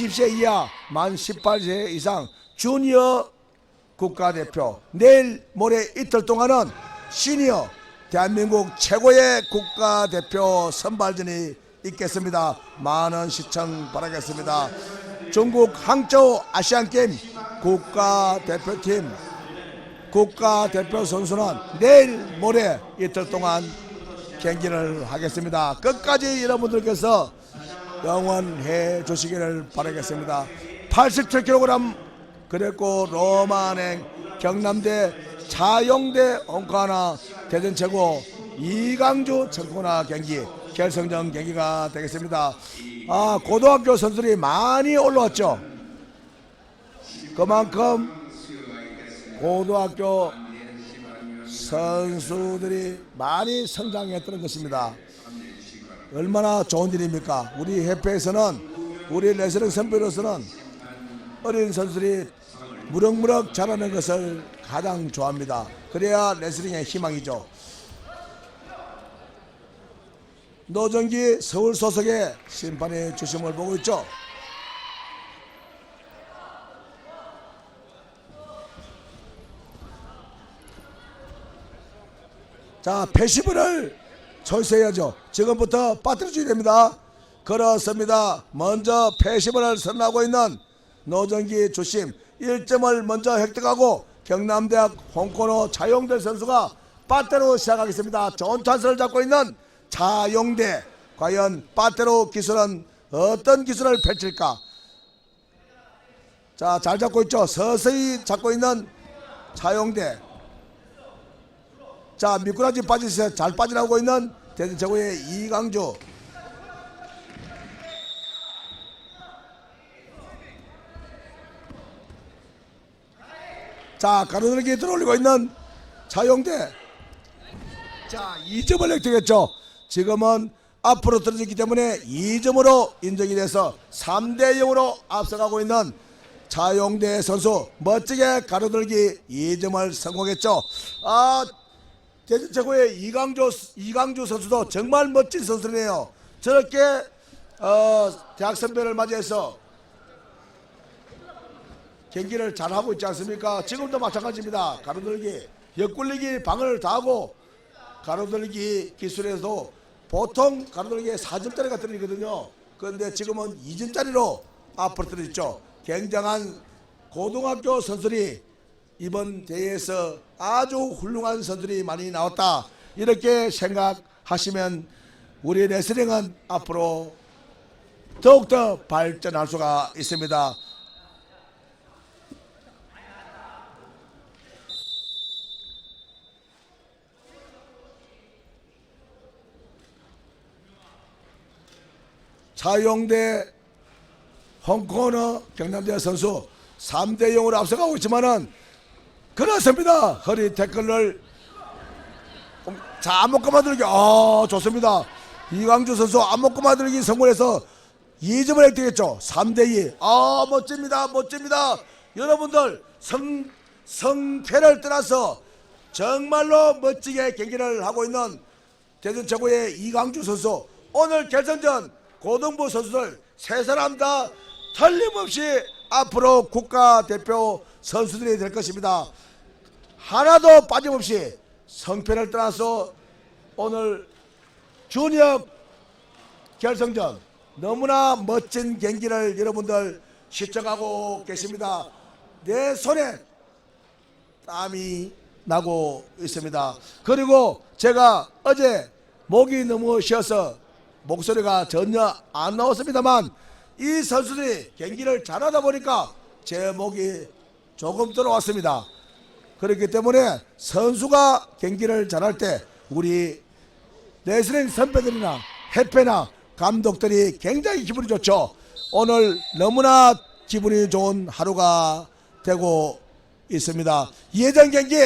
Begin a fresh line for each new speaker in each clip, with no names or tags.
20세 이하 만 18세 이상 주니어 국가대표 내일 모레 이틀 동안은 시니어 대한민국 최고의 국가대표 선발전이 있겠습니다. 많은 시청 바라겠습니다. 중국 항저우 아시안게임 국가대표팀 국가대표 선수는 내일 모레 이틀 동안 경기를 하겠습니다. 끝까지 여러분들께서 영원해 주시기를 바라겠습니다. 87kg 그랬고 로마행 경남대 차용대 엉카나 대전 최고 이강주 청코나 경기 결승전 경기가 되겠습니다. 아 고등학교 선수들이 많이 올라왔죠. 그만큼 고등학교 선수들이 많이 성장했다는 것입니다. 얼마나 좋은 일입니까? 우리 협회에서는 우리 레슬링 선배로서는 어린 선수들이 무럭무럭 자라는 것을 가장 좋아합니다. 그래야 레슬링의 희망이죠. 노정기 서울 소속의 심판의 주심을 보고 있죠. 자, 패시브를 철수해야죠. 지금부터 빠뜨려줘야 됩니다. 그렇습니다. 먼저 패시브를 선언하고 있는 노정기 주심 1점을 먼저 획득하고 경남대학 홍코노 차용대 선수가 빠뜨로 시작하겠습니다. 좋은 찬스를 잡고 있는 차용대 과연 빠뜨로 기술은 어떤 기술을 펼칠까? 자, 잘 잡고 있죠. 서서히 잡고 있는 차용대 자 미꾸라지 빠지세요 잘 빠져나오고 있는 대전 최고의 이강주 자 가로등기 들어올리고 있는 차용대. 자 2점을 획득했죠. 지금은 앞으로 떨어졌기 때문에 2점으로 인정이 돼서 3대 0으로 앞서가고 있는 차용대 선수 멋지게 가로들기 2점을 성공했죠. 아 대전 최고의 이강조 이강주 선수도 정말 멋진 선수네요. 저렇게 어, 대학 선배를 맞이해서 경기를 잘 하고 있지 않습니까? 지금도 마찬가지입니다. 가로들기, 옆굴리기 방을 다하고 가로들기 기술에도 보통 가로들기에 4점짜리가 떨어지거든요. 그런데 지금은 2점짜리로 앞으로 떨어졌죠. 굉장한 고등학교 선수들이 이번 대회에서 아주 훌륭한 선수들이 많이 나왔다. 이렇게 생각하시면 우리 레슬링은 앞으로 더욱더 발전할 수가 있습니다. 차용대 홍코너 경남대 선수 3대 0으로 앞서가고 있지만은 그렇습니다. 허리 태클을 자 안목까마 들기 아 좋습니다. 이광주 선수 안목까마 들기 성공해서 2점을 획득했죠. 3대 2. 아 멋집니다. 멋집니다. 여러분들 성 성패를 떠나서 정말로 멋지게 경기를 하고 있는 대전 최고의 이광주 선수 오늘 결승전 고등부 선수들 세 사람 다 틀림없이 앞으로 국가대표 선수들이 될 것입니다. 하나도 빠짐없이 성패를 떠나서 오늘 준혁 결승전 너무나 멋진 경기를 여러분들 시청하고 계십니다. 내 손에 땀이 나고 있습니다. 그리고 제가 어제 목이 너무 쉬어서 목소리가 전혀 안 나왔습니다만 이 선수들이 경기를 잘하다 보니까 제 목이 조금 들어왔습니다. 그렇기 때문에 선수가 경기를 잘할 때 우리 레슬링 선배들이나 협회나 감독들이 굉장히 기분이 좋죠. 오늘 너무나 기분이 좋은 하루가 되고 있습니다. 예전 경기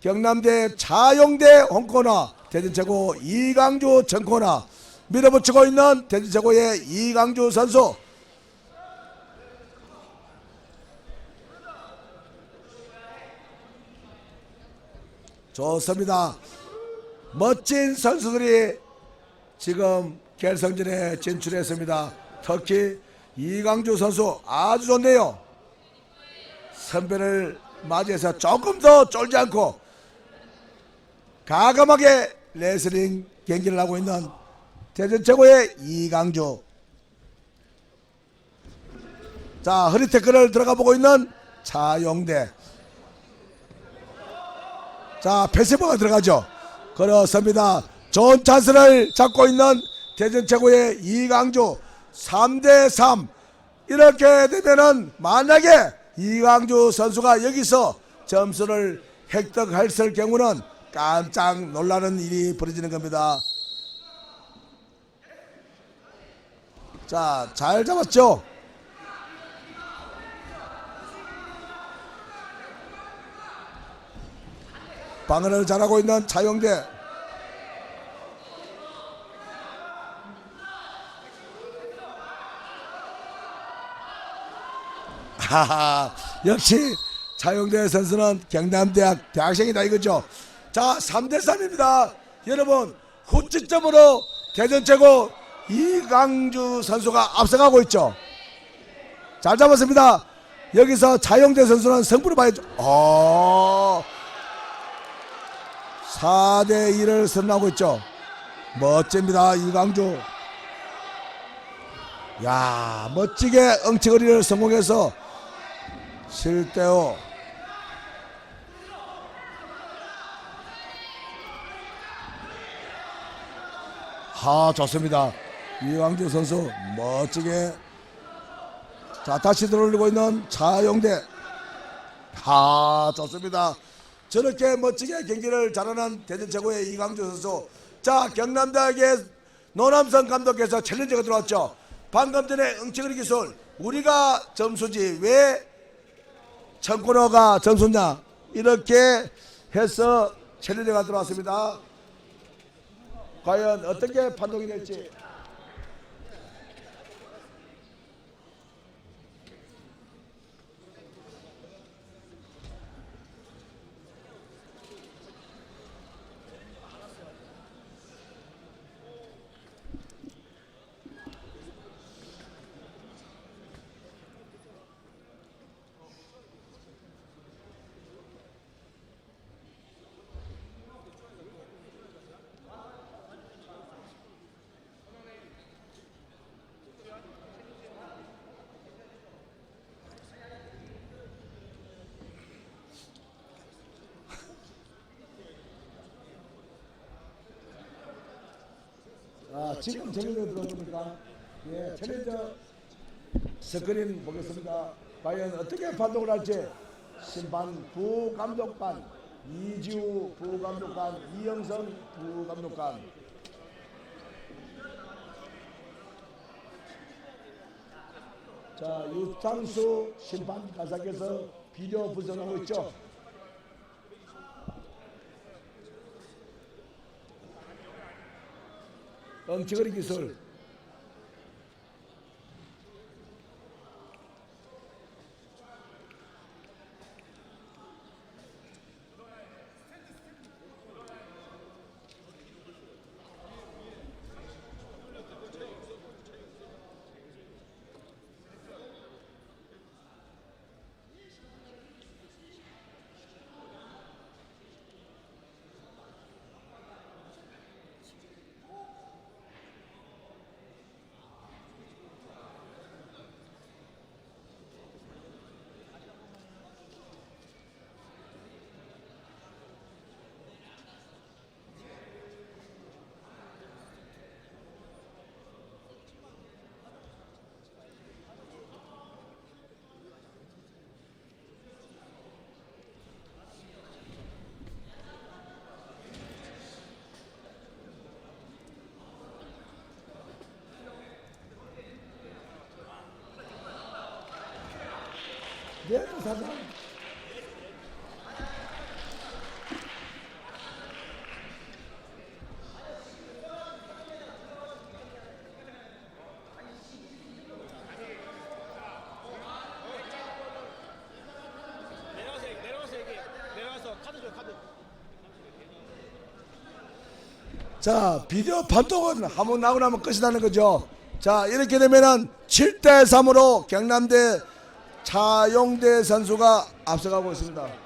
경남대 차용대 홍코나 대전 최고 이강주 전코나 밀어붙이고 있는 대전 최고의 이강주 선수 좋습니다. 멋진 선수들이 지금 결승전에 진출했습니다. 특히 이강주 선수 아주 좋네요. 선배를 맞이해서 조금 더 쫄지 않고 가감하게 레슬링 경기를 하고 있는 대전 최고의 이강주. 자 허리 태클을 들어가 보고 있는 차용대. 자 패시브가 들어가죠. 그렇습니다. 좋은 찬스를 잡고 있는 대전 최고의 이강주 3대 3 이렇게 되면은 만약에 이강주 선수가 여기서 점수를 획득했을 경우는 깜짝 놀라는 일이 벌어지는 겁니다. 자, 잘 잡았죠? 방어를 잘하고 있는 차용대. 하하, 역시 차용대 선수는 경남대학 대학생이다 이거죠. 자, 3대 3입니다. 여러분, 후치점으로 대전 최고 이강주 선수가 앞서가고 있죠. 잘 잡았습니다. 여기서 차용대 선수는 승부를 봐야죠. 어. 4대 1을 선언하고 있죠. 멋집니다. 이강주. 야, 멋지게 엉치거리를 성공해서 실대오 하 좋습니다. 이광주 선수 멋지게 자 다시 들어올리고 있는 차용대 하 좋습니다. 저렇게 멋지게 경기를 잘하는 대전 최고의 이광주 선수 자 경남대학의 노남성 감독께서 챌린저가 들어왔죠. 방금 전에 응치거리 기술 우리가 점수지 왜 청코너가 점수냐 이렇게 해서 챌린저가 들어왔습니다. 과연 어떻게 판독이 될지 아, 지금 챌린저 들어왔습니까? 예, 챌린저 스크린 보겠습니다. 과연 어떻게 판독을 할지 심판 부감독관 이지우 부감독관 이영선 부감독관 자 유창수 심판 가사께서 비디오 분석하고 있죠. 엉치거리 기술 네, 사장.
내려가서 얘기, 내려가서 얘기. 내려가서 카드 줘, 카드.
자, 비디오 판독은 한번 나고 나면 끝이라는 거죠. 자 이렇게 되면은 7대 3으로 경남대 차용대 선수가 앞서가고 있습니다.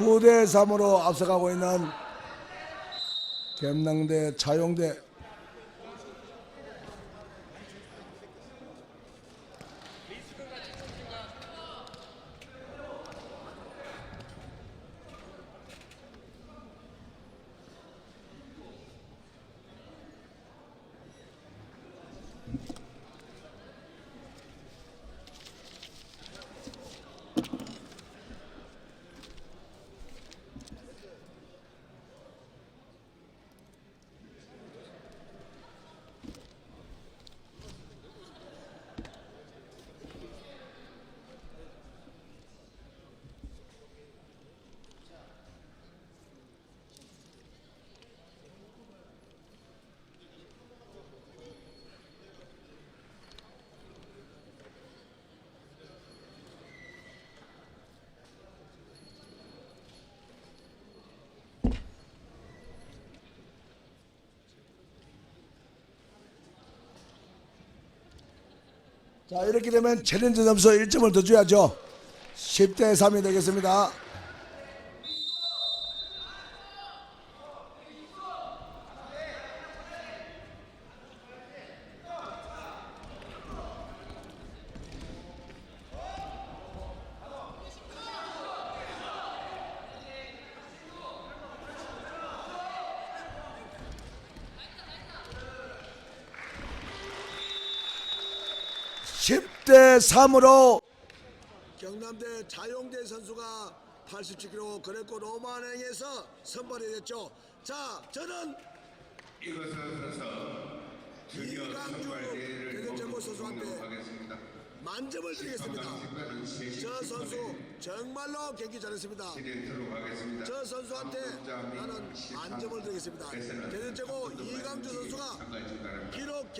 구대 3으로 앞서가고 있는 경남대 차용대 자 이렇게 되면 챌린지 점수 1점을 더 줘야죠. 10대 3이 되겠습니다 십 대 3으로 경남대 자용대 선수가 87kg 그레코 로마행에서 선발이 됐죠. 자, 저는
이것으로서 드디어
이강주
선발대회를
선수한테. 만점을 드리겠습니다. 저 선수 정말로 경기 잘했습니다. 저 선수한테 나는 만점을 드리겠습니다. 대전제고 이강주 선수가. 기록